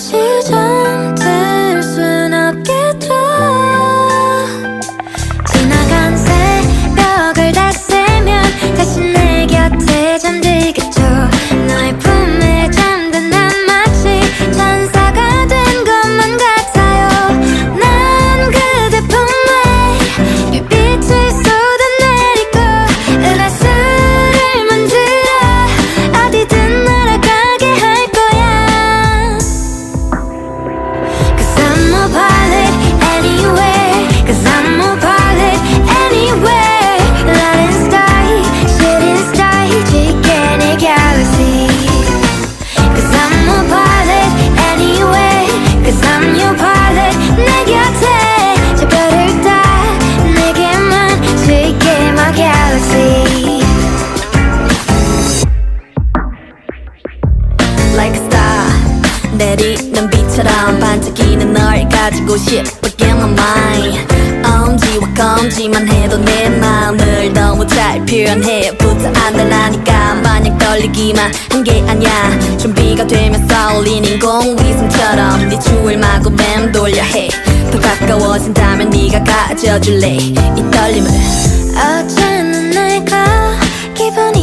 다시 저 난 반짝이는 널 가지고 싶어 Get my mind. 엄지와 검지만 해도 내 마음을 너무 잘 표현해 부터 안달나니까 마냥 떨리기만 한 게 아니야. 준비가 되면 쏠리는 공위성처럼 네 추을 마구 맴돌려 해더 가까워진다면 네가 가져줄래. 이 떨림을 어제는 내가 기분이